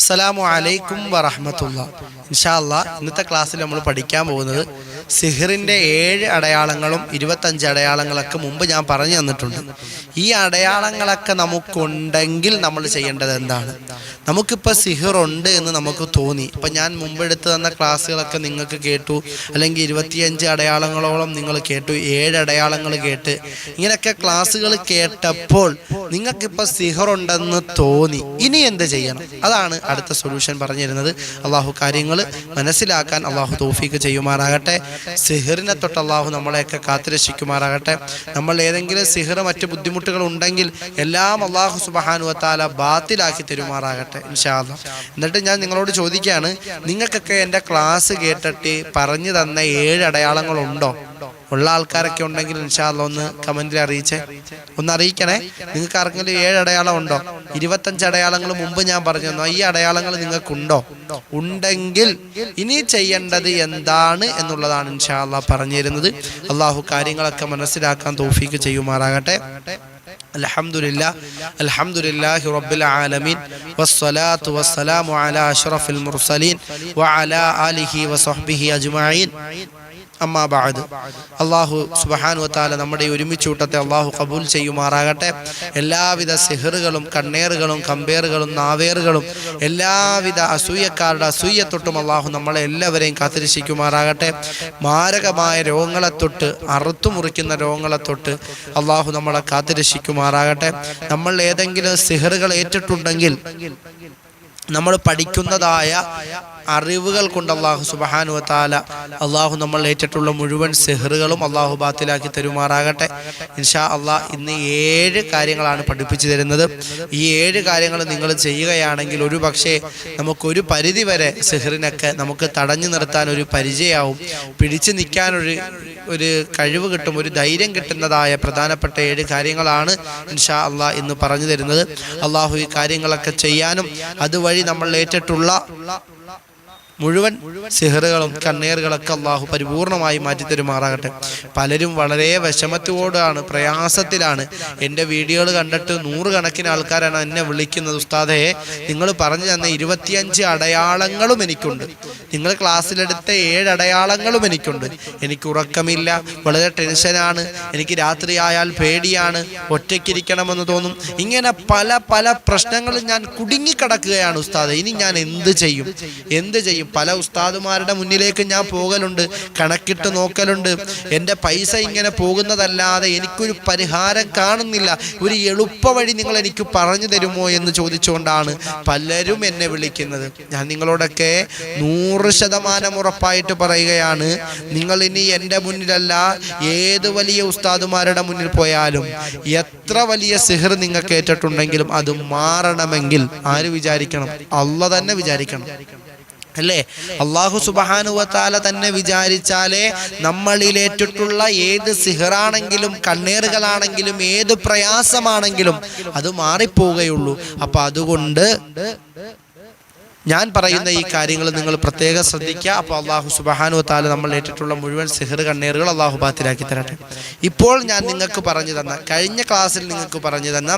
അസ്സലാമു അലൈക്കും വറഹമത്തുള്ള. ഇൻഷാല്ല ഇന്നത്തെ ക്ലാസ്സിൽ നമ്മൾ പഠിക്കാൻ പോകുന്നത് സിഹിറിന്റെ ഏഴ് അടയാളങ്ങളും ഇരുപത്തഞ്ച് അടയാളങ്ങളൊക്കെ മുമ്പ് ഞാൻ പറഞ്ഞു തന്നിട്ടുണ്ട്. ഈ അടയാളങ്ങളൊക്കെ നമുക്കുണ്ടെങ്കിൽ നമ്മൾ ചെയ്യേണ്ടത് എന്താണ്? നമുക്കിപ്പോൾ സിഹിറുണ്ട് എന്ന് നമുക്ക് തോന്നി. ഇപ്പം ഞാൻ മുമ്പ് എടുത്തു തന്ന ക്ലാസ്സുകളൊക്കെ നിങ്ങൾക്ക് കേട്ടു. അല്ലെങ്കിൽ ഇരുപത്തിയഞ്ച് അടയാളങ്ങളോളം നിങ്ങൾ കേട്ടു. ഏഴ് അടയാളങ്ങൾ കേട്ട്. ഇങ്ങനെയൊക്കെ ക്ലാസ്സുകൾ കേട്ടപ്പോൾ നിങ്ങൾക്കിപ്പോൾ സിഹറുണ്ടെന്ന് തോന്നി. ഇനി എന്ത് ചെയ്യണം? അതാണ് അടുത്ത സൊല്യൂഷൻ പറഞ്ഞു തരുന്നത് അള്ളാഹു കാര്യങ്ങൾ മനസ്സിലാക്കാൻ അള്ളാഹു തോഫീക്ക് ചെയ്യുമാറാകട്ടെ. സിഹിറിനെ തൊട്ട് അള്ളാഹു നമ്മളെയൊക്കെ കാത്തുരക്ഷിക്കുമാറാകട്ടെ. നമ്മൾ ഏതെങ്കിലും സിഹിർ മറ്റ് ബുദ്ധിമുട്ടുകൾ ഉണ്ടെങ്കിൽ എല്ലാം അള്ളാഹു സുബഹാനുവത്താല ബാത്തിലാക്കി തരുമാറാകട്ടെ ഇൻഷാല്ല എന്നിട്ട് ഞാൻ നിങ്ങളോട് ചോദിക്കുകയാണ് നിങ്ങൾക്കൊക്കെ എന്റെ ക്ലാസ് കേട്ടിട്ട് പറഞ്ഞു തന്ന ഏഴ് അടയാളങ്ങളുണ്ടോ? ഉള്ള ആൾക്കാരൊക്കെ ഉണ്ടെങ്കിൽ ഇൻഷാല്ല ഒന്ന് കമന്റിൽ അറിയിച്ചേ ഒന്ന് അറിയിക്കണേ നിങ്ങൾക്ക് ആർക്കെങ്കിലും ഏഴ് അടയാളം ഉണ്ടോ ഇരുപത്തഞ്ച് അടയാളങ്ങൾ മുമ്പ് ഞാൻ പറഞ്ഞു തന്നു ഈ അടയാളങ്ങൾ നിങ്ങൾക്കുണ്ടോ ഉണ്ടെങ്കിൽ ഇനി ചെയ്യേണ്ടത് എന്താണ് എന്നുള്ളതാണ് ഇൻഷാല്ല പറഞ്ഞു തരുന്നത് അള്ളാഹു കാര്യങ്ങളൊക്കെ മനസ്സിലാക്കാൻ തോഫീക്ക് ചെയ്യുമാറാകട്ടെ الحمد لله الحمد لله رب العالمين والصلاة والسلام على أشرف المرسلين وعلى آله وصحبه أجمعين അമ്മാബാദ് അള്ളാഹു സുബഹാനു താല നമ്മുടെ ഒരുമിച്ചൂട്ടത്തെ അള്ളാഹു കബൂൽ ചെയ്യുമാറാകട്ടെ. എല്ലാവിധ സെഹറുകളും കണ്ണേറുകളും കമ്പേറുകളും നാവേറുകളും എല്ലാവിധ അസൂയക്കാരുടെ അസൂയ തൊട്ടും അള്ളാഹു നമ്മളെ എല്ലാവരെയും കാത്തിരക്ഷിക്കുമാറാകട്ടെ. മാരകമായ രോഗങ്ങളെ തൊട്ട് അറുത്തു മുറിക്കുന്ന രോഗങ്ങളെ തൊട്ട് അള്ളാഹു നമ്മളെ കാത്തിരക്ഷിക്കുമാറാകട്ടെ. നമ്മൾ ഏതെങ്കിലും സിഹറുകൾ ഏറ്റിട്ടുണ്ടെങ്കിൽ നമ്മൾ പഠിക്കുന്നതായ അറിവുകൾ കൊണ്ട് അള്ളാഹു സുബഹാനു താല അള്ളാഹു നമ്മൾ ഏറ്റിട്ടുള്ള മുഴുവൻ സെഹറുകളും അള്ളാഹു ബാത്തിലാക്കി തരുമാറാകട്ടെ. ഇൻഷാ അള്ളാഹ് ഇന്ന് ഏഴ് കാര്യങ്ങളാണ് പഠിപ്പിച്ചു തരുന്നത്. ഈ ഏഴ് കാര്യങ്ങൾ നിങ്ങൾ ചെയ്യുകയാണെങ്കിൽ ഒരു പക്ഷേ നമുക്കൊരു പരിധി വരെ സെഹറിനൊക്കെ നമുക്ക് തടഞ്ഞു നിർത്താൻ ഒരു പരിചയമാവും. പിടിച്ചു നിൽക്കാനൊരു ഒരു കഴിവ് കിട്ടും ഒരു ധൈര്യം കിട്ടുന്നതായ പ്രധാനപ്പെട്ട ഏഴ് കാര്യങ്ങളാണ് ഇൻഷാ അള്ളാഹ് ഇന്ന് പറഞ്ഞു തരുന്നത്. അള്ളാഹു ഈ കാര്യങ്ങളൊക്കെ ചെയ്യാനും അതുവഴി നമ്മൾ ഏറ്റിട്ടുള്ള മുഴുവൻ സിഹറുകളും കണ്ണീറുകളൊക്കെ അള്ളാഹു പരിപൂർണമായി മാറ്റിത്തരുമാറാകട്ടെ പലരും വളരെ വിഷമത്തോടാണ് പ്രയാസത്തിലാണ്. എന്റെ വീഡിയോകൾ കണ്ടിട്ട് നൂറുകണക്കിന് ആൾക്കാരാണ് എന്നെ വിളിക്കുന്നത്. ഉസ്താദേ നിങ്ങൾ പറഞ്ഞു തന്ന ഇരുപത്തിയഞ്ച് അടയാളങ്ങളും എനിക്കുണ്ട്. നിങ്ങൾ ക്ലാസ്സിലെടുത്ത ഏഴ് അടയാളങ്ങളും എനിക്കുണ്ട്. എനിക്ക് ഉറക്കമില്ല വളരെ ടെൻഷനാണ് എനിക്ക് രാത്രിയായാൽ പേടിയാണ് ഒറ്റയ്ക്കിരിക്കണമെന്ന് തോന്നും. ഇങ്ങനെ പല പല പ്രശ്നങ്ങളും ഞാൻ കുടുങ്ങിക്കിടക്കുകയാണ് ഉസ്താദ്. ഇനി ഞാൻ എന്ത് ചെയ്യും? എന്ത് ചെയ്യും? പല ഉസ്താദുമാരുടെ മുന്നിലേക്ക് ഞാൻ പോകലുണ്ട് കണക്കിട്ട് നോക്കലുണ്ട്. എന്റെ പൈസ ഇങ്ങനെ പോകുന്നതല്ലാതെ എനിക്കൊരു പരിഹാരം കാണുന്നില്ല. ഒരു എളുപ്പ വഴി നിങ്ങൾ എനിക്ക് പറഞ്ഞു തരുമോ എന്ന് ചോദിച്ചുകൊണ്ടാണ് പലരും എന്നെ വിളിക്കുന്നത്. ഞാൻ നിങ്ങളോടൊക്കെ നൂറ് ശതമാനം ഉറപ്പായിട്ട് പറയുകയാണ് നിങ്ങൾ ഇനി എന്റെ മുന്നിലല്ല ഏത് വലിയ ഉസ്താദുമാരുടെ മുന്നിൽ പോയാലും എത്ര വലിയ സിഹർ നിങ്ങൾക്ക് ഏറ്റിട്ടുണ്ടെങ്കിലും അത് മാറണമെങ്കിൽ ആര് വിചാരിക്കണം? അല്ല തന്നെ വിചാരിക്കണം. അല്ലേ? അള്ളാഹു സുബാനുവത്താല തന്നെ വിചാരിച്ചാലേ നമ്മളിലേറ്റിട്ടുള്ള ഏത് സിഹറാണെങ്കിലും കണ്ണീറുകളാണെങ്കിലും ഏത് പ്രയാസമാണെങ്കിലും അത് മാറിപ്പോവുകയുള്ളൂ. അപ്പൊ അതുകൊണ്ട് ഞാൻ പറയുന്ന ഈ കാര്യങ്ങൾ നിങ്ങൾ പ്രത്യേകം ശ്രദ്ധിക്കുക. അപ്പോൾ അള്ളാഹു സുബഹാനു താല നമ്മൾ ഏറ്റിട്ടുള്ള മുഴുവൻ സിഹർ കണ്ണീറുകൾ അള്ളാഹു ബാത്തിലാക്കി തരട്ടെ. ഇപ്പോൾ ഞാൻ നിങ്ങൾക്ക് പറഞ്ഞു തന്ന കഴിഞ്ഞ ക്ലാസ്സിൽ നിങ്ങൾക്ക് പറഞ്ഞു തന്ന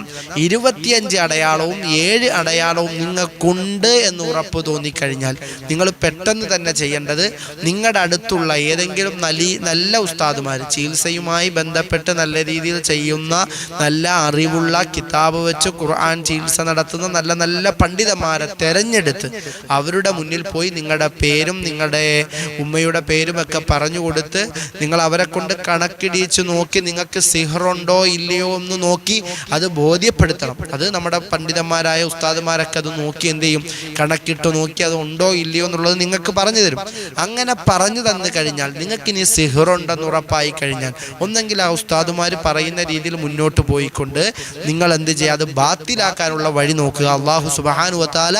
ഇരുപത്തിയഞ്ച് അടയാളവും ഏഴ് അടയാളവും നിങ്ങൾക്കുണ്ട് എന്ന് ഉറപ്പ് തോന്നിക്കഴിഞ്ഞാൽ നിങ്ങൾ പെട്ടെന്ന് തന്നെ ചെയ്യേണ്ടത് നിങ്ങളുടെ അടുത്തുള്ള ഏതെങ്കിലും നലി നല്ല ഉസ്താദുമാർ ചികിത്സയുമായി ബന്ധപ്പെട്ട് നല്ല രീതിയിൽ ചെയ്യുന്ന നല്ല അറിവുള്ള കിതാബ് വെച്ച് ഖുർആൻ ചികിത്സ നടത്തുന്ന നല്ല നല്ല പണ്ഡിതന്മാരെ തെരഞ്ഞെടുത്ത് അവരുടെ മുന്നിൽ പോയി നിങ്ങളുടെ പേരും നിങ്ങളുടെ ഉമ്മയുടെ പേരും ഒക്കെ പറഞ്ഞു കൊടുത്ത് നിങ്ങൾ അവരെ കൊണ്ട് കണക്കിടിച്ച് നോക്കി നിങ്ങൾക്ക് സിഹറുണ്ടോ ഇല്ലയോ എന്ന് നോക്കി അത് ബോധ്യപ്പെടുത്തണം. അത് നമ്മുടെ പണ്ഡിതന്മാരായ ഉസ്താദുമാരൊക്കെ അത് നോക്കി എന്ത് ചെയ്യും? കണക്കിട്ട് നോക്കി അത് ഉണ്ടോ ഇല്ലയോ എന്നുള്ളത് നിങ്ങൾക്ക് പറഞ്ഞു തരും. അങ്ങനെ പറഞ്ഞു തന്നു കഴിഞ്ഞാൽ നിങ്ങൾക്ക് ഇനി സിഹറുണ്ടെന്ന് ഉറപ്പായി കഴിഞ്ഞാൽ ഒന്നെങ്കിൽ ആ ഉസ്താദുമാർ പറയുന്ന രീതിയിൽ മുന്നോട്ട് പോയിക്കൊണ്ട് നിങ്ങൾ എന്ത് ചെയ്യുക? അത് ബാത്തിലാക്കാനുള്ള വഴി നോക്കുക. അള്ളാഹു സുബാനു വത്താല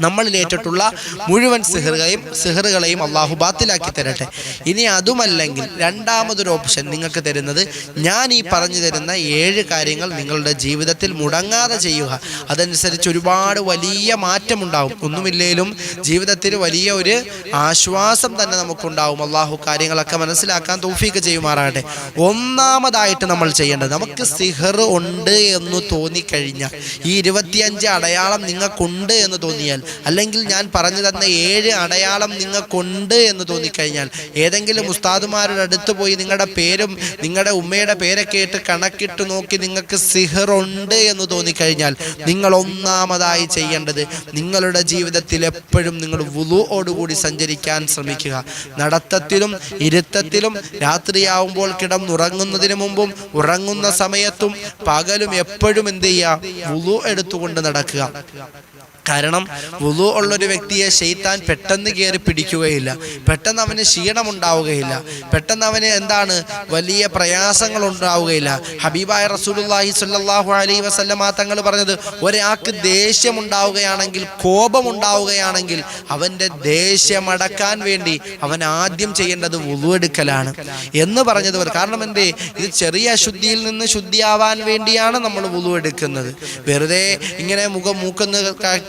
നമ്മളിലേറ്റിട്ടുള്ള മുഴുവൻ സിഹറുകളെയും സിഹറുകളെയും അള്ളാഹു ബാത്തിലാക്കി തരട്ടെ. ഇനി അതുമല്ലെങ്കിൽ രണ്ടാമതൊരു ഓപ്ഷൻ നിങ്ങൾക്ക് തരുന്നത് ഞാൻ ഈ പറഞ്ഞു തരുന്ന ഏഴ് കാര്യങ്ങൾ നിങ്ങളുടെ ജീവിതത്തിൽ മുടങ്ങാതെ ചെയ്യുക. അതനുസരിച്ച് ഒരുപാട് വലിയ മാറ്റമുണ്ടാവും. ഒന്നുമില്ലേലും ജീവിതത്തിൽ വലിയ ഒരു ആശ്വാസം തന്നെ നമുക്കുണ്ടാവും. അള്ളാഹു കാര്യങ്ങളൊക്കെ മനസ്സിലാക്കാൻ തോഫീക്ക് ചെയ്യുമാറാകട്ടെ. ഒന്നാമതായിട്ട് നമ്മൾ ചെയ്യേണ്ടത് നമുക്ക് സിഹർ ഉണ്ട് എന്ന് തോന്നിക്കഴിഞ്ഞാൽ ഈ ഇരുപത്തിയഞ്ച് അടയാളം നിങ്ങൾക്കുണ്ട് എന്ന് തോന്നിയാൽ അല്ലെങ്കിൽ ഞാൻ പറഞ്ഞു തന്ന ഏഴ് അടയാളം നിങ്ങൾക്കുണ്ട് എന്ന് തോന്നിക്കഴിഞ്ഞാൽ ഏതെങ്കിലും ഉസ്താദുമാരുടെ അടുത്ത് പോയി നിങ്ങളുടെ പേരും നിങ്ങളുടെ ഉമ്മയുടെ പേരൊക്കെ ഇട്ട് കണക്കിട്ട് നോക്കി നിങ്ങൾക്ക് സിഹറുണ്ട് എന്ന് തോന്നിക്കഴിഞ്ഞാൽ നിങ്ങൾ ഒന്നാമതായി ചെയ്യേണ്ടത് നിങ്ങളുടെ ജീവിതത്തിൽ എപ്പോഴും നിങ്ങൾ വുളുവോടുകൂടി സഞ്ചരിക്കാൻ ശ്രമിക്കുക. നടത്തത്തിലും ഇരുത്തത്തിലും രാത്രിയാവുമ്പോൾ കിടന്നുറങ്ങുന്നതിന് മുമ്പും ഉറങ്ങുന്ന സമയത്തും പകലും എപ്പോഴും എന്ത് ചെയ്യുക? വുളു എടുത്തുകൊണ്ട് നടക്കുക. കാരണം വുളു ഉള്ളൊരു വ്യക്തിയെ ഷെയ്ത്താൻ പെട്ടെന്ന് കയറി പിടിക്കുകയില്ല. പെട്ടെന്ന് അവന് ക്ഷീണമുണ്ടാവുകയില്ല. പെട്ടെന്ന് അവന് എന്താണ് വലിയ പ്രയാസങ്ങൾ ഉണ്ടാവുകയില്ല ഹബീബായ റസൂലുള്ളാഹി സ്വല്ലല്ലാഹു അലൈഹി വസല്ലമ തങ്ങൾ പറഞ്ഞത് ഒരാൾക്ക് ദേഷ്യം ഉണ്ടാവുകയാണെങ്കിൽ കോപം ഉണ്ടാവുകയാണെങ്കിൽ അവന്റെ ദേഷ്യമടക്കാൻ വേണ്ടി അവൻ ആദ്യം ചെയ്യേണ്ടത് വുളു എടുക്കലാണ്. എന്ന് പറഞ്ഞത് കാരണം എന്തേ? ഇത് ചെറിയ അശുദ്ധിയിൽ നിന്ന് ശുദ്ധിയാവാൻ വേണ്ടിയാണ് നമ്മൾ വുളു എടുക്കുന്നത്. വെറുതെ ഇങ്ങനെ മുഖം മൂക്കൊന്ന്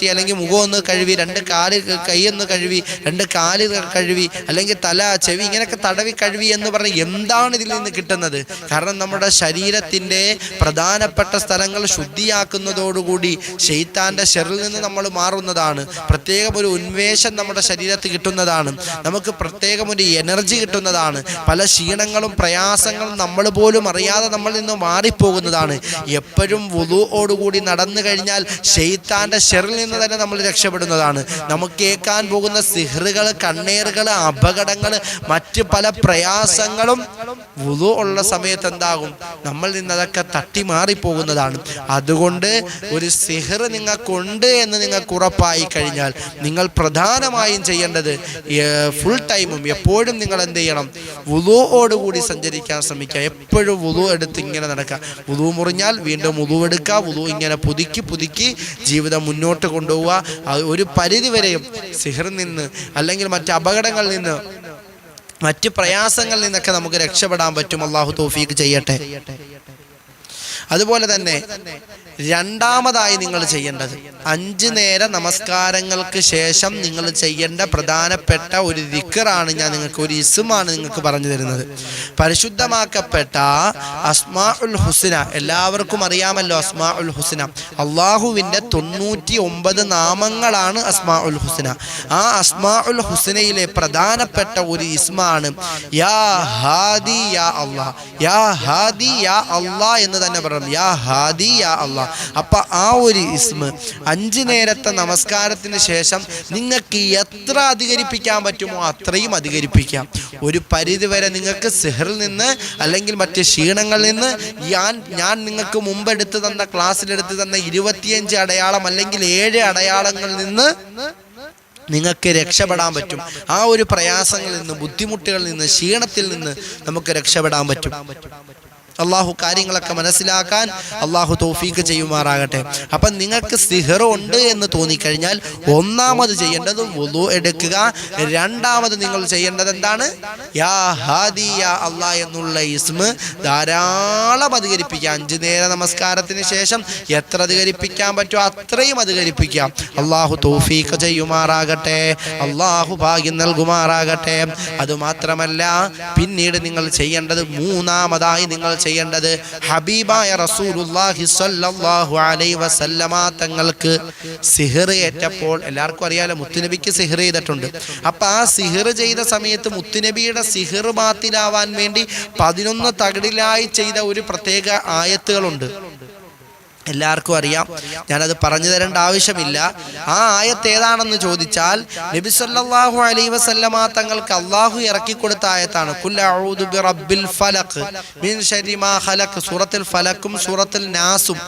കാട്ടി അല്ലെങ്കിൽ മുഖം ഒന്ന് കഴുകി രണ്ട് കാൽ കൈയൊന്ന് കഴുകി രണ്ട് കാൽ കഴുകി അല്ലെങ്കിൽ തല ചെവി ഇങ്ങനെയൊക്കെ തടവി കഴുകി എന്ന് പറഞ്ഞ് എന്താണ് ഇതിൽ നിന്ന് കിട്ടുന്നത്? കാരണം നമ്മുടെ ശരീരത്തിന്റെ പ്രധാനപ്പെട്ട സ്ഥലങ്ങൾ ശുദ്ധിയാക്കുന്നതോടുകൂടി ഷെയ്ത്താന്റെ ഷെറിൽ നിന്ന് നമ്മൾ മാറുന്നതാണ്. പ്രത്യേകം ഒരു ഉന്മേഷം നമ്മുടെ ശരീരത്തിൽ കിട്ടുന്നതാണ്. നമുക്ക് പ്രത്യേകം ഒരു എനർജി കിട്ടുന്നതാണ്. പല ക്ഷീണങ്ങളും പ്രയാസങ്ങളും നമ്മൾ പോലും അറിയാതെ നമ്മളിൽ നിന്ന് മാറിപ്പോകുന്നതാണ്. എപ്പോഴും വുളുവോടുകൂടി നടന്നു കഴിഞ്ഞാൽ ഷെയ്ത്താന്റെ ഷെറിൽ നിന്ന് തന്നെ നമ്മൾ രക്ഷപ്പെടുന്നതാണ്. നമുക്ക് കേൾക്കാൻ പോകുന്ന സിഹറുകൾ കണ്ണേറുകൾ അപകടങ്ങൾ മറ്റ് പല പ്രയാസങ്ങളും വുതു ഉള്ള സമയത്ത് എന്താകും? നമ്മൾ നിന്നതൊക്കെ തട്ടി മാറിപ്പോകുന്നതാണ് അതുകൊണ്ട് ഒരു സിഹർ നിങ്ങൾക്കുണ്ട് എന്ന് നിങ്ങൾക്ക് ഉറപ്പായി കഴിഞ്ഞാൽ നിങ്ങൾ പ്രധാനമായും ചെയ്യേണ്ടത് ഫുൾ ടൈമും എപ്പോഴും നിങ്ങൾ എന്ത് ചെയ്യണം? വുതുവോടുകൂടി സഞ്ചരിക്കാൻ ശ്രമിക്കുക. എപ്പോഴും വുതു എടുത്ത് ഇങ്ങനെ നടക്കുക. വുതു മുറിഞ്ഞാൽ വീണ്ടും വുതു എടുക്കുക. വുതു ഇങ്ങനെ പുതുക്കി പുതുക്കി ജീവിതം മുന്നോട്ട് കൊണ്ടുപോവുക. ഒരു പരിധി വരെയും സിഹറിൽ നിന്ന് അല്ലെങ്കിൽ മറ്റ് അപകടങ്ങളിൽ നിന്ന് മറ്റ് പ്രയാസങ്ങളിൽ നിന്നൊക്കെ നമുക്ക് രക്ഷപ്പെടാൻ പറ്റും. അള്ളാഹു തോഫീക്ക് ചെയ്യട്ടെ. അതുപോലെ തന്നെ രണ്ടാമതായി നിങ്ങൾ ചെയ്യേണ്ടത് അഞ്ച് നേര നമസ്കാരങ്ങൾക്ക് ശേഷം നിങ്ങൾ ചെയ്യേണ്ട പ്രധാനപ്പെട്ട ഒരു ദിക്കറാണ് ഞാൻ നിങ്ങൾക്ക് ഒരു ഇസുമാണ് നിങ്ങൾക്ക് പറഞ്ഞു തരുന്നത്. പരിശുദ്ധമാക്കപ്പെട്ട അസ്മാ ഉൽ ഹുസ്ന എല്ലാവർക്കും അറിയാമല്ലോ അസ്മാ ഉൽ ഹുസ്ന. അള്ളാഹുവിന്റെ തൊണ്ണൂറ്റി ഒമ്പത് നാമങ്ങളാണ് അസ്മാ ഉൽ ഹുസ്ന. ആ അസ്മാ ഉൽ ഹുസ്നയിലെ പ്രധാനപ്പെട്ട ഒരു ഇസ്മാണ് യാ ഹാദി യാ അള്ളാ. യാ ഹാദി യാ അള്ളാ എന്ന് തന്നെ പറയണം യാ ഹാദി യാ അള്ളാ. അപ്പൊ ആ ഒരു ഇസ്മ അഞ്ച് നേരത്തെ നമസ്കാരത്തിന് ശേഷം നിങ്ങൾക്ക് എത്ര അധികരിപ്പിക്കാൻ പറ്റുമോ അത്രയും അധികരിപ്പിക്കാം. ഒരു പരിധി വരെ നിങ്ങൾക്ക് സിഹറിൽ നിന്ന് അല്ലെങ്കിൽ മറ്റ് ക്ഷീണങ്ങളിൽ നിന്ന് ഞാൻ ഞാൻ നിങ്ങൾക്ക് മുമ്പ് എടുത്തു തന്ന ക്ലാസ്സിലെടുത്ത് തന്ന ഇരുപത്തിയഞ്ച് അടയാളം അല്ലെങ്കിൽ ഏഴ് അടയാളങ്ങളിൽ നിന്ന് നിങ്ങൾക്ക് രക്ഷപ്പെടാൻ പറ്റും. ആ ഒരു പ്രയാസങ്ങളിൽ നിന്ന് ബുദ്ധിമുട്ടുകളിൽ നിന്ന് ക്ഷീണത്തിൽ നിന്ന് നമുക്ക് രക്ഷപ്പെടാൻ പറ്റും. അള്ളാഹു കാര്യങ്ങളൊക്കെ മനസ്സിലാക്കാൻ അള്ളാഹു തോഫീക്ക് ചെയ്യുമാറാകട്ടെ. അപ്പം നിങ്ങൾക്ക് സിഹർ ഉണ്ട് എന്ന് തോന്നിക്കഴിഞ്ഞാൽ ഒന്നാമത് ചെയ്യേണ്ടത് വുളു എടുക്കുക. രണ്ടാമത് നിങ്ങൾ ചെയ്യേണ്ടത് എന്താണ്? യാ ഹാദി യാ എന്നുള്ള ഇസ്മ ധാരാളം അധികരിപ്പിക്കുക. അഞ്ചു നേര നമസ്കാരത്തിന് ശേഷം എത്ര അധികരിപ്പിക്കാൻ പറ്റുമോ അത്രയും അധികരിപ്പിക്കാം അള്ളാഹു തോഫീക്ക് ചെയ്യുമാറാകട്ടെ. അള്ളാഹു ഭാഗ്യം നൽകുമാറാകട്ടെ. അതുമാത്രമല്ല പിന്നീട് നിങ്ങൾ ചെയ്യേണ്ടത് മൂന്നാമതായി നിങ്ങൾ ചെയ്യേണ്ടത് ഹബീബായ റസൂലുല്ലാഹി സ്വല്ലല്ലാഹു അലൈഹി വസല്ലമ തങ്ങൾക്ക് സിഹർ ഏറ്റപ്പോൾ എല്ലാവർക്കും അറിയാലോ മുത്തുനബിക്ക് സിഹർ ചെയ്തിട്ടുണ്ട്. അപ്പോൾ ആ സിഹർ ചെയ്ത സമയത്ത് മുത്തുനബിയുടെ സിഹർ ബാത്തിലാവാൻ വേണ്ടി പതിനൊന്ന് തകിടിലായി ചെയ്ത ഒരു പ്രത്യേക ആയത്തുകളുണ്ട്. എല്ലാവർക്കും അറിയാം. ഞാനത് പറഞ്ഞു തരേണ്ട ആവശ്യമില്ല. ആ ആയത്ത് ഏതാണെന്ന് ചോദിച്ചാൽ നബി സല്ലാഹു അലൈ വസല്ലമ തങ്ങൾക്ക് അള്ളാഹു ഇറക്കി കൊടുത്ത ആയത്താണ് സൂറത്തുൽ ഫലക്കും സൂറത്തിൽ നാസും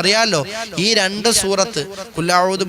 അറിയാലോ? ഈ രണ്ട് സൂറത്ത്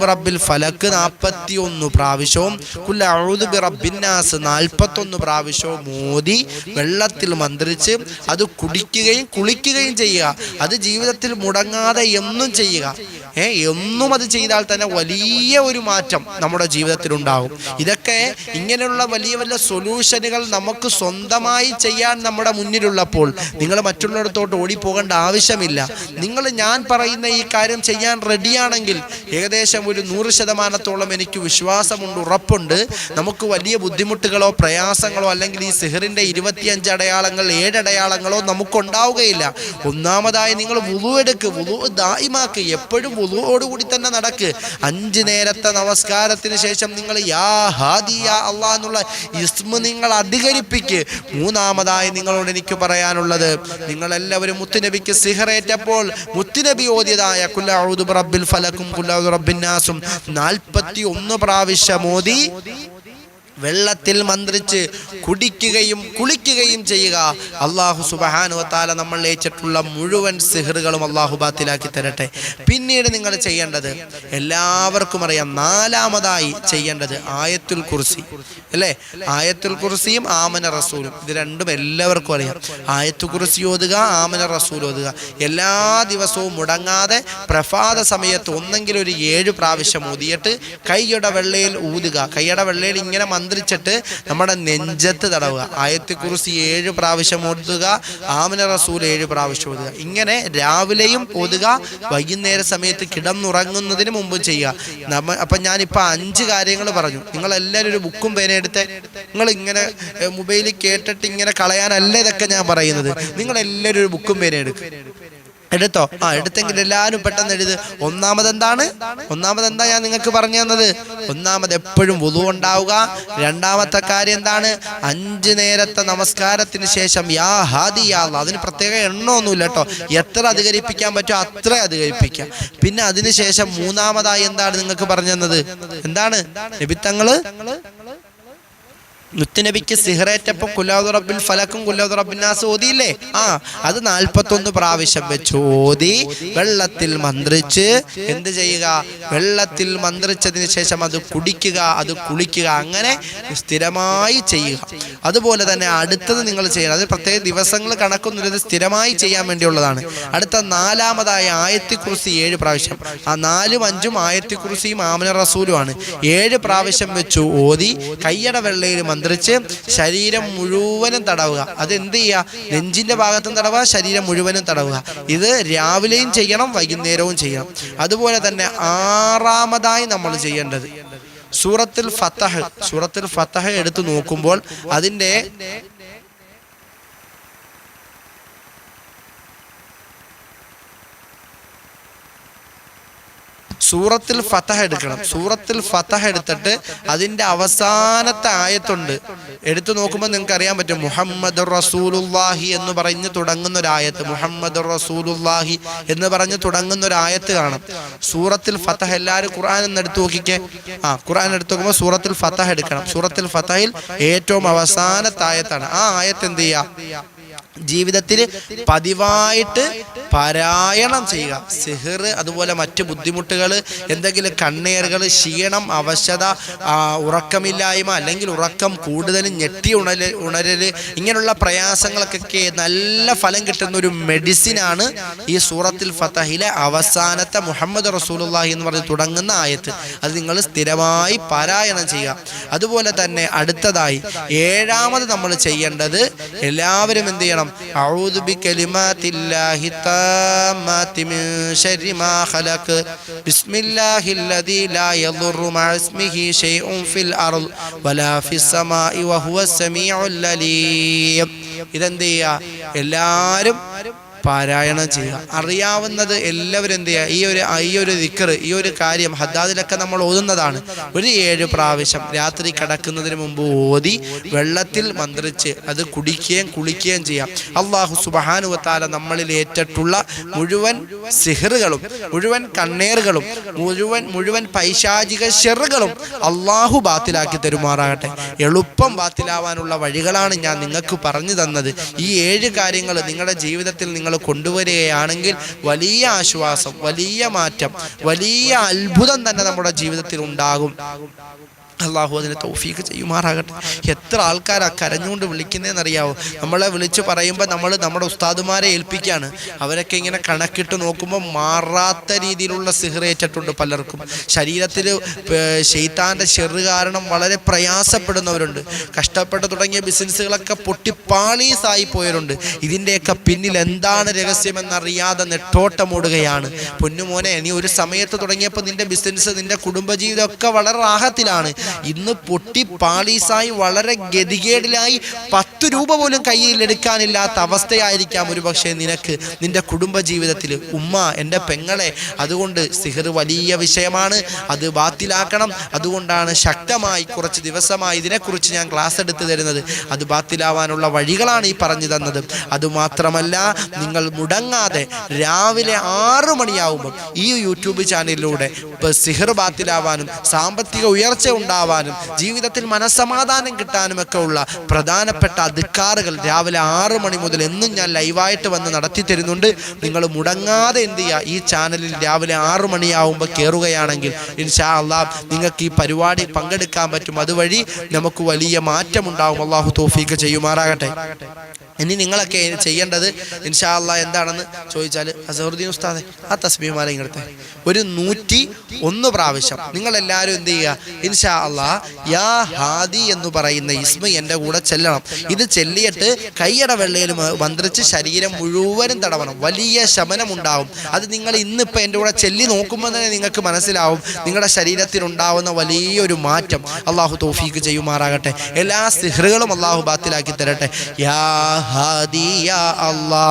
ബിറബ്ബിൽ ഫലക്ക് 41 പ്രാവശ്യവും ഖുൽ അഊദു ബിറബ്ബിൻ നാസ് 41 പ്രാവശ്യവും മോദി വെള്ളത്തിൽ മന്ത്രിച്ച് അത് കുടിക്കുകയും കുളിക്കുകയും ചെയ്യുക. അത് ജീവിതത്തിൽ മുടങ്ങാതെ എന്നും ചെയ്യുക. ഏ എന്നും അത് ചെയ്താൽ തന്നെ വലിയ ഒരു മാറ്റം നമ്മുടെ ജീവിതത്തിൽ ഉണ്ടാകും ഇതൊക്കെ ഇങ്ങനെയുള്ള വലിയ വലിയ സൊല്യൂഷനുകൾ നമുക്ക് സ്വന്തമായി ചെയ്യാൻ നമ്മുടെ മുന്നിലുള്ളപ്പോൾ നിങ്ങൾ മറ്റുള്ളിടത്തോട്ട് ഓടിപ്പോകേണ്ട ആവശ്യമില്ല. നിങ്ങൾ ഞാൻ പറയുന്ന ഈ കാര്യം ചെയ്യാൻ റെഡിയാണെങ്കിൽ ഏകദേശം ഒരു നൂറ് ശതമാനത്തോളം എനിക്ക് വിശ്വാസമുണ്ട് ഉറപ്പുണ്ട്. നമുക്ക് വലിയ ബുദ്ധിമുട്ടുകളോ പ്രയാസങ്ങളോ അല്ലെങ്കിൽ ഈ സിഹറിന്റെ ഇരുപത്തിയഞ്ച് അടയാളങ്ങൾ ഏഴടയാളങ്ങളോ നമുക്കുണ്ടാവുകയില്ല. ഒന്നാമതായി നിങ്ങൾ വുളു എടുക്ക് വുളു ദായിമാക്ക് എപ്പോഴും വുളുവോടുകൂടി തന്നെ നടക്ക്. അഞ്ച് നേരത്തെ നമസ്കാരത്തിന് ശേഷം നിങ്ങൾ യാ ഹാദി അള്ളാ എന്നുള്ള ഇസ്മ നിങ്ങൾ അധികരിപ്പിക്ക്. മൂന്നാമതായി നിങ്ങളോട് എനിക്ക് പറയാനുള്ളത് നിങ്ങളെല്ലാവരും മുത്തുനബിക്ക് സിഹറേറ്റപ്പോൾ മുത്തുനബി ഓതിയതായ കുല്ലൗദുബ് റബ്ബിൽ ഫലക്കും കുല്ലൗദു റബ്ബിന്നാസും നാൽപ്പത്തി ഒന്ന് പ്രാവശ്യം ഓതി. വെള്ളത്തിൽ മന്ത്രിച്ച് കുടിക്കുകയും കുളിക്കുകയും ചെയ്യുക. അള്ളാഹു സുബഹാനുവത്താല നമ്മൾ ഏറ്റിട്ടുള്ള മുഴുവൻ സിഹറുകളും അള്ളാഹു ബാത്തിലാക്കി തരട്ടെ. പിന്നീട് നിങ്ങൾ ചെയ്യേണ്ടത് എല്ലാവർക്കും അറിയാം നാലാമതായി ചെയ്യേണ്ടത് ആയത്തുൽ കുർസി. അല്ലേ? ആയത്തുൽ കുർസിയും ആമന റസൂലും. ഇത് രണ്ടും എല്ലാവർക്കും അറിയാം. ആയത്തു കുർസി ഓതുക ആമന റസൂൽ ഓതുക. എല്ലാ ദിവസവും മുടങ്ങാതെ പ്രഭാത സമയത്ത് ഒന്നെങ്കിലും ഒരു ഏഴ് പ്രാവശ്യം ഊതിയിട്ട് കൈയുടെ വെള്ളയിൽ ഊതുക. കൈയുടെ വെള്ളയിൽ ഇങ്ങനെ മന്ത്രിച്ചിട്ട് നമ്മുടെ നെഞ്ചത്ത് തടവുക. ആയത്തി കുറിച്ച് ഏഴ് പ്രാവശ്യം ഓടുക ആമന റസൂൽ ഏഴ് പ്രാവശ്യം ഓടുക ഇങ്ങനെ രാവിലെയും ഓതുക വൈകുന്നേര സമയത്ത് കിടന്നുറങ്ങുന്നതിന് മുമ്പും ചെയ്യുക. നമ്മ അപ്പം ഞാനിപ്പോൾ അഞ്ച് കാര്യങ്ങൾ പറഞ്ഞു. നിങ്ങൾ എല്ലാവരും ഒരു ബുക്കും പേന എടുത്ത്. നിങ്ങൾ ഇങ്ങനെ മൊബൈലിൽ കേട്ടിട്ട് ഇങ്ങനെ കളയാനല്ല ഇതൊക്കെ ഞാൻ പറയുന്നത്. നിങ്ങൾ എല്ലാവരും ഒരു ബുക്കും പേന എടുക്കുക എടുത്തോ? ആ എടുത്തെങ്കിൽ എല്ലാവരും പെട്ടെന്ന് എഴുത്. ഒന്നാമത് എന്താണ് ഒന്നാമത് എന്താ ഞാൻ നിങ്ങൾക്ക് പറഞ്ഞു തന്നത്? ഒന്നാമത് എപ്പോഴും വുതു ഉണ്ടാവുക. രണ്ടാമത്തെ കാര്യം എന്താണ്? അഞ്ച് നേരത്തെ നമസ്കാരത്തിന് ശേഷം യാ ഹാദി യാ. അതിന് പ്രത്യേക എണ്ണമൊന്നുമില്ല കേട്ടോ. എത്ര അധികരിപ്പിക്കാൻ പറ്റുമോ അത്ര അധികരിപ്പിക്കാം. പിന്നെ അതിനുശേഷം മൂന്നാമതായി എന്താണ് നിങ്ങൾക്ക് പറഞ്ഞു തന്നത്? എന്താണ്? നബിത്തങ്ങൾ? മുത്തുനബിക്ക് സിഹറേറ്റപ്പം കുലാദു റബ്ബിൽ ഫലക്കും കുലാദു റബ്ബിനാസ് ഓതിയില്ലേ ആ അത് നാൽപ്പത്തൊന്ന് പ്രാവശ്യം വെച്ച്. ഓതി വെള്ളത്തിൽ മന്ത്രിച്ച് എന്ത് ചെയ്യുക? വെള്ളത്തിൽ മന്ത്രിച്ചതിന് ശേഷം അത് കുടിക്കുക അത് കുളിക്കുക അങ്ങനെ സ്ഥിരമായി ചെയ്യുക. അതുപോലെ തന്നെ അടുത്തത് നിങ്ങൾ ചെയ്യണം. അത് പ്രത്യേക ദിവസങ്ങൾ കണക്കൊന്നുമില്ല സ്ഥിരമായി ചെയ്യാൻ വേണ്ടിയുള്ളതാണ്. അടുത്ത നാലാമതായ ആയത്തി കുറിച്ച് ഏഴ് പ്രാവശ്യം. ആ നാലും അഞ്ചും ആയത്തി കുറിസിയും ആമന റസൂലുമാണ്. ഏഴ് പ്രാവശ്യം വെച്ചു. ഓതി കയ്യട വെള്ളയിൽ മന്ത്രിച്ച് ശരീരം മുഴുവനും തടവുക. അത് എന്ത് ചെയ്യുക നെഞ്ചിന്റെ ഭാഗത്തും തടവുക ശരീരം മുഴുവനും തടവുക. ഇത് രാവിലെയും ചെയ്യണം വൈകുന്നേരവും ചെയ്യണം. അതുപോലെ തന്നെ ആറാമതായി നമ്മൾ ചെയ്യേണ്ടത് സൂറത്തിൽ ഫത്തഹ്. സൂറത്തിൽ ഫത്തഹ് എടുത്തു നോക്കുമ്പോൾ അതിന്റെ സൂറത്തിൽ ഫതഹ എടുക്കണം. സൂറത്തിൽ ഫതഹ എടുത്തിട്ട് അതിന്റെ അവസാനത്തെ ആയത്തുണ്ട്. എടുത്തു നോക്കുമ്പോൾ നിങ്ങൾക്ക് അറിയാൻ പറ്റും. മുഹമ്മദ് റസൂലുല്ലാഹി എന്ന് പറഞ്ഞ് തുടങ്ങുന്ന ഒരു ആയത്ത് മുഹമ്മദ് റസൂലുല്ലാഹി എന്ന് പറഞ്ഞ് തുടങ്ങുന്ന ഒരു ആയത്ത് കാണാം. സൂറത്തിൽ ഫതഹ എല്ലാവരും ഖുർആൻ എന്ന് എടുത്തു നോക്കിക്കേ. ആ ഖുർആൻ എടുത്തു നോക്കുമ്പോൾ സൂറത്തിൽ ഫതഹ എടുക്കണം. സൂറത്തിൽ ഫതഹയിൽ ഏറ്റവും അവസാനത്തെ ആയത്താണ്. ആ ആയത്ത് എന്ത് ചെയ്യുക ജീവിതത്തിൽ പതിവായിട്ട് പാരായണം ചെയ്യുക. സിഹർ അതുപോലെ മറ്റ് ബുദ്ധിമുട്ടുകൾ എന്തെങ്കിലും കണ്ണേറുകൾ ക്ഷീണം അവശത ഉറക്കമില്ലായ്മ അല്ലെങ്കിൽ ഉറക്കം കൂടുതലും ഞെട്ടി ഉണര് ഉണരൽ ഇങ്ങനെയുള്ള പ്രയാസങ്ങൾക്കൊക്കെ നല്ല ഫലം കിട്ടുന്ന ഒരു മെഡിസിനാണ് ഈ സൂറത്തിൽ ഫത്തഹിലെ അവസാനത്തെ മുഹമ്മദ് റസൂലുള്ളാഹി എന്ന് പറഞ്ഞ് തുടങ്ങുന്ന ആയത്ത്. അത് നിങ്ങൾ സ്ഥിരമായി പാരായണം ചെയ്യുക. അതുപോലെ തന്നെ അടുത്തതായി ഏഴാമത് നമ്മൾ ചെയ്യേണ്ടത് എല്ലാവരും എന്ത് ചെയ്യണം? അഊദു ബികലിമാത്തില്ലാഹി താമ്മാത്തി മിൻ ശർരി മാ ഖലഖ്. ബിസ്മില്ലാഹില്ലദീ ലാ യദുറു മഅ ഇസ്മിഹി ശൈഉൻ ഫിൽ അർദ് വലാ ഫിസ് സമാഇ വഹുവ സമീഉൽ അലീം. ഇതെന്ത് ചെയ്യുക എല്ലാവരും പാരായണം ചെയ്യുക. അറിയാവുന്നത് എല്ലാവരും എന്ത് ചെയ്യുക? ഈ ഒരു ഈ ഒരു ദിക്കർ ഈ ഒരു കാര്യം ഹദ്ദാദിലൊക്കെ നമ്മൾ ഓതുന്നതാണ്. ഒരു ഏഴ് പ്രാവശ്യം രാത്രി കിടക്കുന്നതിന് മുമ്പ് ഓതി വെള്ളത്തിൽ മന്ത്രിച്ച് അത് കുടിക്കുകയും കുളിക്കുകയും ചെയ്യാം. അള്ളാഹു സുബാനുവത്താല നമ്മളിൽ ഏറ്റിട്ടുള്ള മുഴുവൻ സിഹറുകളും മുഴുവൻ കണ്ണേറുകളും മുഴുവൻ മുഴുവൻ പൈശാചിക ഷെറുകളും അള്ളാഹു ബാത്തിലാക്കി തരുമാറാകട്ടെ. എളുപ്പം ബാത്തിലാവാനുള്ള വഴികളാണ് ഞാൻ നിങ്ങൾക്ക് പറഞ്ഞു തന്നത്. ഈ ഏഴ് കാര്യങ്ങൾ നിങ്ങളുടെ ജീവിതത്തിൽ നിങ്ങൾ കൊണ്ടുവരികയാണെങ്കിൽ വലിയ ആശ്വാസം വലിയ മാറ്റം വലിയ അത്ഭുതം തന്നെ നമ്മുടെ ജീവിതത്തിൽ ഉണ്ടാകും. അള്ളാഹു അതിന് തൗഫീക്ക് ചെയ്യുമാറാകട്ടെ. എത്ര ആൾക്കാരാ കരഞ്ഞുകൊണ്ട് വിളിക്കുന്നതെന്നറിയാവോ നമ്മളെ വിളിച്ച് പറയുമ്പോൾ നമ്മൾ നമ്മുടെ ഉസ്താദുമാരെ ഏൽപ്പിക്കുകയാണ് അവരൊക്കെ ഇങ്ങനെ കണക്കിട്ട് നോക്കുമ്പോൾ മാറാത്ത രീതിയിലുള്ള സിഹറേറ്റിട്ടുണ്ട് പലർക്കും. ശരീരത്തിൽ ഷെയ്ത്താന്റെ ചെറു കാരണം വളരെ പ്രയാസപ്പെടുന്നവരുണ്ട്. കഷ്ടപ്പെട്ട് തുടങ്ങിയ ബിസിനസ്സുകളൊക്കെ പൊട്ടിപ്പാളീസായി പോയവരുണ്ട്. ഇതിന്റെയൊക്കെ പിന്നിൽ എന്താണ് രഹസ്യമെന്നറിയാതെ നെട്ടോട്ടമോടുകയാണ്. പൊന്നുമോനെ നീ ഒരു സമയത്ത് തുടങ്ങിയപ്പോൾ നിന്റെ ബിസിനസ് നിന്റെ കുടുംബജീവിതമൊക്കെ വളരെ റാഹത്തിലാണ്. ഇന്ന് പൊട്ടി പാളീസായി വളരെ ഗതികേടിലായി പത്ത് രൂപ പോലും കയ്യിൽ എടുക്കാനില്ലാത്ത അവസ്ഥയായിരിക്കാം ഒരു പക്ഷേ നിനക്ക് നിന്റെ കുടുംബജീവിതത്തിൽ. ഉമ്മ എന്റെ പെങ്ങളെ അതുകൊണ്ട് സിഹർ വലിയ വിഷയമാണ്. അത് ബാത്തിലാക്കണം. അതുകൊണ്ടാണ് ശക്തമായി കുറച്ച് ദിവസമായി ഇതിനെക്കുറിച്ച് ഞാൻ ക്ലാസ് എടുത്തു തരുന്നത്. അത് ബാത്തിലാവാനുള്ള വഴികളാണ് ഈ പറഞ്ഞു തന്നത്. അതുമാത്രമല്ല നിങ്ങൾ മുടങ്ങാതെ രാവിലെ ആറു മണിയാവുമ്പോൾ ഈ യൂട്യൂബ് ചാനലിലൂടെ സിഹർ ബാത്തിലാവാനും സാമ്പത്തിക ഉയർച്ച ഉണ്ടാവാനും ജീവിതത്തിൽ മനസ്സമാധാനം കിട്ടാനും ഒക്കെ ഉള്ള പ്രധാനപ്പെട്ട അധികാറുകൾ രാവിലെ ആറു മണി മുതൽ എന്നും ഞാൻ ലൈവായിട്ട് വന്ന് നടത്തി തരുന്നുണ്ട്. നിങ്ങൾ മുടങ്ങാതെ എന്ത് ചെയ്യുക? ഈ ചാനലിൽ രാവിലെ ആറു മണിയാവുമ്പോൾ കയറുകയാണെങ്കിൽ ഇൻഷാ അള്ളാഹ് നിങ്ങൾക്ക് ഈ പരിപാടി പങ്കെടുക്കാൻ പറ്റും. അതുവഴി നമുക്ക് വലിയ മാറ്റം ഉണ്ടാവും അള്ളാഹു തോഫീക്ക് ചെയ്യുമാറാകട്ടെ. ഇനി നിങ്ങളൊക്കെ ചെയ്യേണ്ടത് ഇൻഷാ അള്ളാ എന്താണെന്ന് ചോദിച്ചാൽ അസഹറുദ്ദീൻ ഉസ്താദെ ആ തസ്ബീമാല ഇങ്ങടുത്തെ ഒരു നൂറ്റി ഒന്ന് പ്രാവശ്യം നിങ്ങളെല്ലാവരും എന്ത് ചെയ്യുക? ഇൻഷാ അള്ളാ യാ ഹാദി എന്ന് പറയുന്ന ഇസ്മ എന്റെ കൂടെ ചെല്ലണം. ഇത് ചെല്ലിയിട്ട് കൈയട വെള്ളയിൽ മന്ത്രിച്ച് ശരീരം മുഴുവനും തടവണം. വലിയ ശമനം ഉണ്ടാവും അത് നിങ്ങൾ ഇന്നിപ്പോൾ എന്റെ കൂടെ ചെല്ലി നോക്കുമ്പോൾ തന്നെ നിങ്ങൾക്ക് മനസ്സിലാവും. നിങ്ങളുടെ ശരീരത്തിൽ ഉണ്ടാവുന്ന വലിയൊരു മാറ്റം. അള്ളാഹു തോഫീക്ക് ചെയ്യുമാറാകട്ടെ. എല്ലാ സിഹറുകളും അള്ളാഹു ബാത്തിലാക്കി തരട്ടെ. യാ ഹാദി യാ അല്ലാ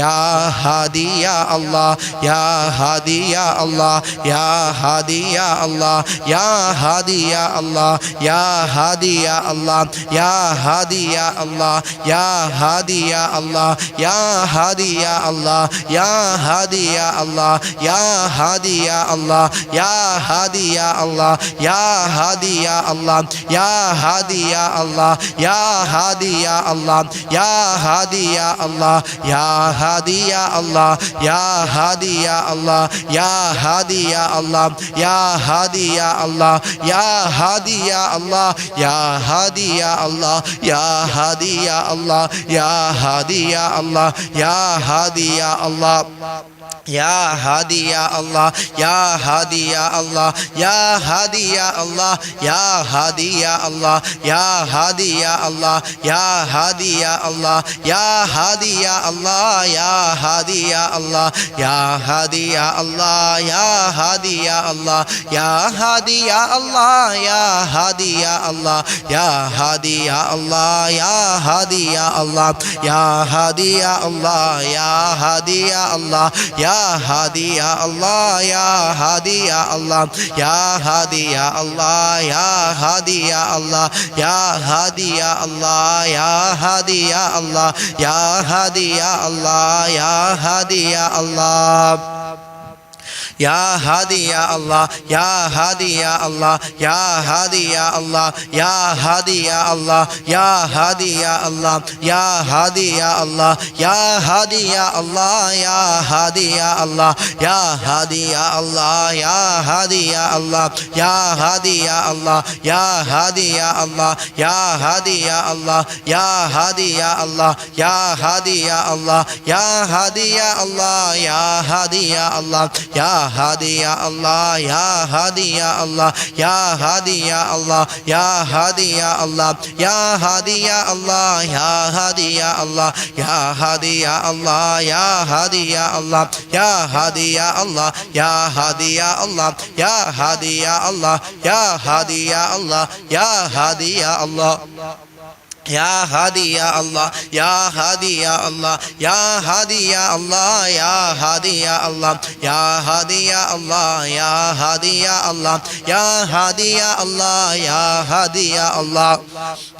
യാ ഹാദി യാ അല്ലാ യാ ഹാദി യാ അല്ലാ യാ ഹാദി യാ അല്ലാ യാ ഹാദി യാ അല്ലാ യാ ഹാദി യാ അല്ലാ യാ ഹാദി യാ അല്ലാ യാ ഹാദി യാ അല്ലാ യാ ഹാദി യാ അല്ലാ യാ ഹാദി യാ അല്ലാ യാ ഹാദി യാ അല്ലാ യാ ഹാദി യാ അല്ലാ യാ ഹാദി യാ അല്ലാ യാ ഹാദി യാ അല്ലാ യാ ഹാദി യാ അല്ലാ യാ ഹാദി യാ അല്ലാ യാ ഹാദി യാ അല്ലാ യാ ഹാദി യാ അല്ലാ യാ ഹാദി യാ അല്ലാ യാ ഹാദി യാ അല്ലാ യാ ഹാദി യാ അല്ലാ യാ ഹാദി യാ അല്ലാ യാ ഹാദി യാ അല്ലാ യാ ഹാദി യാ അല്ലാ യാ ഹാദി അല്ലാ يا هادي يا الله يا هادي يا الله يا هادي يا الله يا هادي يا الله يا هادي يا الله يا هادي يا الله يا هادي يا الله يا هادي يا الله يا هادي يا الله يا هادي يا الله يا هادي يا الله يا هادي يا الله يا هادي يا الله يا هادي يا الله يا هادي يا الله يا هادي يا الله യാ ഹാദി യാ അല്ലാ യാ ഹാദി യാ അല്ലാ യാ ഹാദി യാ അല്ലാ യാ ഹാദി യാ അല്ലാ യാ ഹാദി യാ അല്ലാ യാ ഹാദി യാ അല്ലാ യാ ഹാദി യാ അല്ലാ യാ ഹാദി യാ അല്ലാ യാ ഹാദി യാ അല്ലാ യാ ഹാദി യാ അല്ലാ യാ ഹാദി യാ അല്ലാ യാ ഹാദി യാ അല്ലാ യാ ഹാദി യാ അല്ലാ യാ ഹാദി യാ അല്ലാ യാ ഹാദി യാ അല്ലാ യാ ഹാദി യാ അല്ലാ യാ ഹാദി യാ അല്ലാ യാ ഹാദി യാ അല്ലാ യാ ഹാദി യാ അല്ലാ യാ ഹാദി യാ അല്ലാ യാ ഹാദി യാ അല്ലാ യാ ഹാദി യാ അല്ലാ യാ ഹാദി യാ അല്ലാ യാ هادي يا الله يا هادي يا الله يا هادي يا الله يا هادي يا الله يا هادي يا الله يا هادي يا الله يا هادي يا الله يا هادي يا الله يا هادي يا الله يا هادي يا الله يا هادي يا الله يا هادي يا الله يا هادي يا الله Ya Hadi Ya Allah Ya Hadi Ya Allah Ya Hadi Ya Allah Ya Hadi Ya Allah Ya Hadi Ya Allah Ya Hadi Ya Allah Ya Hadi Ya Allah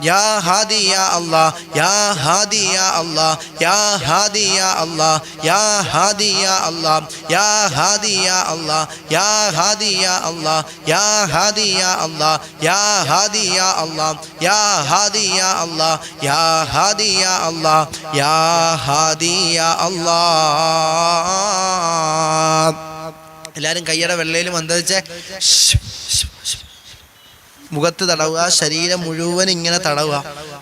Ya Hadi Ya Allah Ya Hadi Ya Allah Ya Hadi Ya Allah Ya Hadi Ya Allah Ya Hadi Ya Allah Ya Hadi Ya Allah Ya Hadi Ya Allah Ya Hadi Ya Allah Ya Hadi Ya Allah Ya Hadi Ya Allah അല്ലാ യാ ഹാദി യാ അല്ലാ യാ ഹാദി യാ അല്ലാ. എല്ലാവരും കയ്യുടെ വെള്ളയിൽ മന്ത്രിച്ചേ മുഖത്ത് തടവുക ശരീരം മുഴുവൻ ഇങ്ങനെ തടവുക.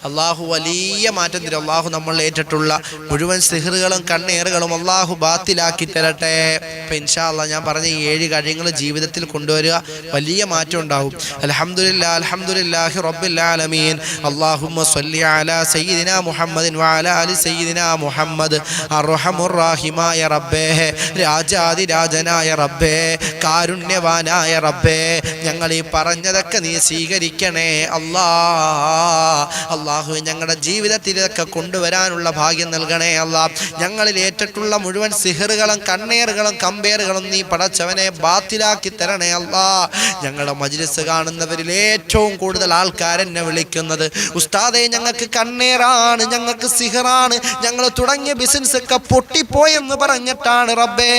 അള്ളാഹു വലിയ മാറ്റം തരും. അള്ളാഹു നമ്മൾ ഏറ്റിട്ടുള്ള മുഴുവൻ സിഹറുകളും കണ്ണേറുകളും അള്ളാഹു ബാത്തിലാക്കി തരട്ടെ. ഇപ്പൊ ഇൻഷാ ഞാൻ പറഞ്ഞ ഈ ഏഴ് കാര്യങ്ങൾ ജീവിതത്തിൽ കൊണ്ടുവരിക വലിയ മാറ്റം ഉണ്ടാവും. അൽഹംദുലില്ലാ അലഹമുല്ലാഹി റബ്ബിൽ ആലമീൻ. അല്ലാഹുമ്മ സ്വല്ലി അലാ മുഹമ്മദിൻ സയ്യിദിനാ മുഹമ്മദ്. അർഹമുർ റഹീമായ റബ്ബേ. രാജാതി രാജനായ റബ്ബേ. കാരുണ്യവാനായ റബ്ബേ ഞങ്ങൾ ഈ പറഞ്ഞതൊക്കെ നീ സ്വീകരിക്കണേ. അല്ലാ അള്ളാഹു ഞങ്ങളുടെ ജീവിതത്തിൽ ഇതൊക്കെ കൊണ്ടുവരാനുള്ള ഭാഗ്യം നൽകണേ. അല്ലാ ഞങ്ങളിൽ ഏറ്റിട്ടുള്ള മുഴുവൻ സിഹറുകളും കണ്ണേറുകളും കമ്പേറുകളും നീ പടച്ചവനെ ബാത്തിലാക്കി തരണേ. അല്ലാ ഞങ്ങളുടെ മജ്ലിസ് കാണുന്നവരിൽ ഏറ്റവും കൂടുതൽ ആൾക്കാരെന്നെ വിളിക്കുന്നത്. ഉസ്താദെ ഞങ്ങൾക്ക് കണ്ണേറാണ് ഞങ്ങൾക്ക് സിഹറാണ് ഞങ്ങൾ തുടങ്ങിയ ബിസിനസ് ഒക്കെ പൊട്ടിപ്പോയെന്ന് പറഞ്ഞിട്ടാണ് റബ്ബേ.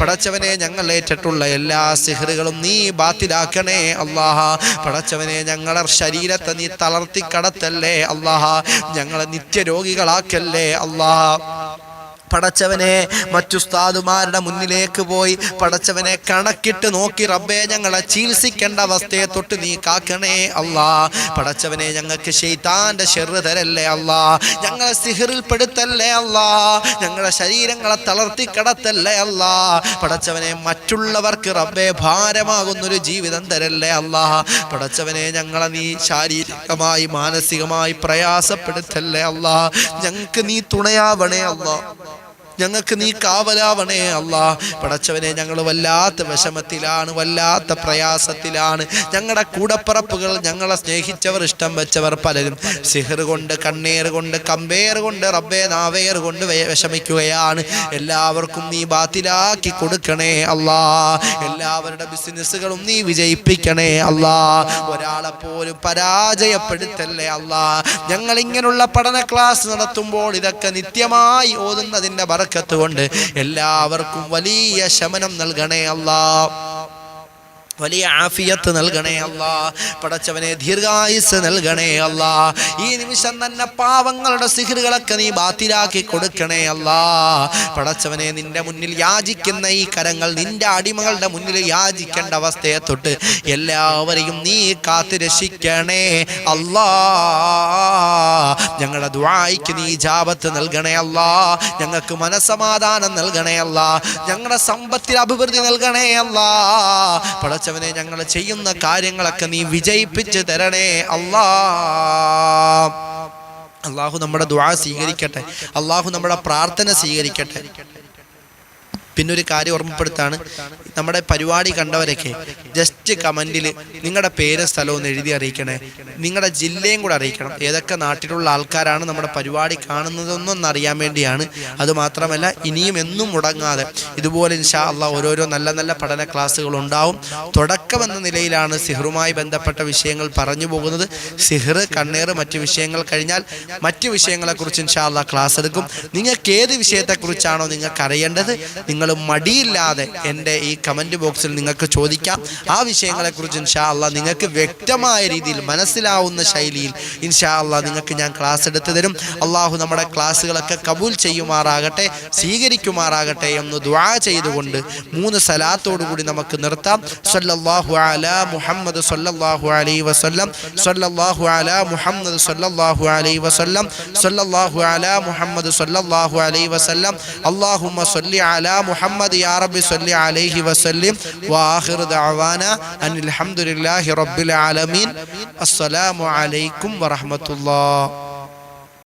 പടച്ചവനെ ഞങ്ങൾ ഏറ്റിട്ടുള്ള എല്ലാ സിഹറുകളും നീ ബാത്തിലാക്കണേ അള്ളാഹ. പടച്ചവനെ ഞങ്ങളുടെ ശരീരത്തെ നീ തളർത്തി കടത്തല്ലേ അള്ളാഹ. ഞങ്ങളെ നിത്യരോഗികളാക്കല്ലേ അള്ളാഹ. പടച്ചവനെ മറ്റുസ്താദുമാരുടെ മുന്നിലേക്ക് പോയി പടച്ചവനെ കണക്കിട്ട് നോക്കി റബ്ബേ ഞങ്ങളെ ചികിത്സിക്കേണ്ട അവസ്ഥയെ തൊട്ട് നീ കാക്കണേ അല്ലാ. പടച്ചവനെ ഞങ്ങൾക്ക് ഷെയ്ത്താന്റെ ഷെറ് തരല്ലേ അല്ലാ. ഞങ്ങളെ സിഹിറിൽ പെടുത്തല്ലേ അല്ലാ. ഞങ്ങളുടെ ശരീരങ്ങളെ തളർത്തി കിടത്തല്ലേ അല്ലാ. പടച്ചവനെ മറ്റുള്ളവർക്ക് റബ്ബേ ഭാരമാകുന്നൊരു ജീവിതം തരല്ലേ അല്ലാ. പടച്ചവനെ ഞങ്ങളെ നീ ശാരീരികമായി മാനസികമായി പ്രയാസപ്പെടുത്തല്ലേ അല്ലാ. ഞങ്ങൾക്ക് നീ തുണയാവണേ അല്ലാ. ഞങ്ങൾക്ക് നീ കാവലാവണേ അല്ലാ. പടച്ചവനെ ഞങ്ങൾ വല്ലാത്ത വിഷമത്തിലാണ് വല്ലാത്ത പ്രയാസത്തിലാണ്. ഞങ്ങളുടെ കൂടപ്പറപ്പുകൾ ഞങ്ങളെ സ്നേഹിച്ചവർ ഇഷ്ടം വെച്ചവർ പലരും. സിഹർ കൊണ്ട് കണ്ണീർ കൊണ്ട് കമ്പേർ കൊണ്ട് റബ്ബേ നാവേർ കൊണ്ട് വിഷമിക്കുകയാണ്. എല്ലാവർക്കും നീ ബാത്തിലാക്കി കൊടുക്കണേ അല്ലാ. എല്ലാവരുടെ ബിസിനസ്സുകളും നീ വിജയിപ്പിക്കണേ അല്ലാ. ഒരാളെ പോലും പരാജയപ്പെടുത്തല്ലേ അല്ലാ. ഞങ്ങൾ ഇങ്ങനെയുള്ള പഠന ക്ലാസ് നടത്തുമ്പോൾ ഇതൊക്കെ നിത്യമായി ഓതുന്നതിന്റെ ഓതുന്നതിന്റെ ബറക്കത്ത് കൊണ്ട് എല്ലാവർക്കും വലിയ ശമനം നൽകണേ അല്ലാ വലിയ ആഫിയത്ത് നൽകണേ അല്ല. പടച്ചവനെ ദീർഘായുസ് നൽകണേ അല്ല. ഈ നിമിഷം തന്നെ പാവങ്ങളുടെ സിഹിറുകളൊക്കെ നീ ബാത്തിലാക്കി കൊടുക്കണേ അല്ല. പടച്ചവനെ നിന്റെ മുന്നിൽ യാചിക്കുന്ന ഈ കരങ്ങൾ നിന്റെ അടിമകളുടെ മുന്നിൽ യാചിക്കേണ്ട അവസ്ഥയെ തൊട്ട് എല്ലാവരെയും നീ കാത്തു രക്ഷിക്കണേ അല്ലാ. ഞങ്ങളുടെ ദ്വായിക്ക് നീ ജാപത്ത് നൽകണേ അല്ല. ഞങ്ങൾക്ക് മനസമാധാനം നൽകണേ അല്ല. ഞങ്ങളുടെ സമ്പത്തിൽ അഭിവൃദ്ധി നൽകണേ അല്ലാ. പടച്ചവനെ ഞങ്ങൾ ചെയ്യുന്ന കാര്യങ്ങളൊക്കെ നീ വിജയിപ്പിച്ച് തരണേ അല്ലാ. അള്ളാഹു നമ്മുടെ ദ്വാ സ്വീകരിക്കട്ടെ. അള്ളാഹു നമ്മുടെ പ്രാർത്ഥന സ്വീകരിക്കട്ടെ. പിന്നെ ഒരു കാര്യം ഓർമ്മപ്പെടുത്താണ്. നമ്മുടെ പരിപാടി കണ്ടവരൊക്കെ ജസ്റ്റ് കമന്റിൽ നിങ്ങളുടെ പേര് സ്ഥലവും ഒന്ന് എഴുതി അറിയിക്കണേ. നിങ്ങളുടെ ജില്ലയും കൂടെ അറിയിക്കണം. ഏതൊക്കെ നാട്ടിലുള്ള ആൾക്കാരാണ് നമ്മുടെ പരിപാടി കാണുന്നതെന്നൊന്ന് അറിയാൻ വേണ്ടിയാണ്. അതുമാത്രമല്ല ഇനിയും എന്നും മുടങ്ങാതെ ഇതുപോലെ ഇൻഷാ അള്ളാഹ് ഓരോരോ നല്ല നല്ല പഠന ക്ലാസ്സുകൾ ഉണ്ടാവും. തുടക്കമെന്ന നിലയിലാണ് സിഹറുമായി ബന്ധപ്പെട്ട വിഷയങ്ങൾ പറഞ്ഞു പോകുന്നത്. സിഹർ കണ്ണേറ് മറ്റു വിഷയങ്ങൾ കഴിഞ്ഞാൽ മറ്റ് വിഷയങ്ങളെക്കുറിച്ച് ഇൻഷാ അള്ളാഹ് ക്ലാസ് എടുക്കും. നിങ്ങൾക്ക് ഏത് വിഷയത്തെക്കുറിച്ചാണോ നിങ്ങൾക്ക് അറിയേണ്ടത് നിങ്ങൾ മടിയില്ലാതെ എന്റെ ഈ കമന്റ് ബോക്സിൽ നിങ്ങൾക്ക് ചോദിക്കാം. ആ വിഷയങ്ങളെക്കുറിച്ച് ഇൻഷാ അള്ളാഹ് നിങ്ങൾക്ക് വ്യക്തമായ രീതിയിൽ മനസ്സിലാവുന്ന ശൈലിയിൽ ഇൻഷാ അള്ളാഹ് നിങ്ങൾക്ക് ഞാൻ ക്ലാസ് എടുത്തു തരും. അള്ളാഹു നമ്മുടെ ക്ലാസ്സുകളൊക്കെ കബൂൽ ചെയ്യുമാറാകട്ടെ സ്വീകരിക്കുമാറാകട്ടെ എന്ന് ദ്വാ ചെയ്തുകൊണ്ട് മൂന്ന് സലാത്തോടുകൂടി നമുക്ക് നിർത്താം. സല്ലല്ലാഹു അല മുഹമ്മദ് സല്ലല്ലാഹു അലൈഹി വസല്ലം. സല്ലല്ലാഹു അല മുഹമ്മദ് സല്ലല്ലാഹു അലൈഹി വസല്ലം. സല്ലല്ലാഹു അല മുഹമ്മദ് സല്ലല്ലാഹു അലൈഹി വസല്ലം. അല്ലാഹുമ്മ സല്ലി അലാ മുഹമ്മദ് യാ റബ്ബി സല്ലി അലൈഹി വസല്ലം വആഖിർ ദഅവാന അനിൽ ഹംദുലില്ലാഹി റബ്ബിൽ ആലമീൻ. അസ്സലാമു അലൈക്കും വറഹ്മത്തുള്ളാഹി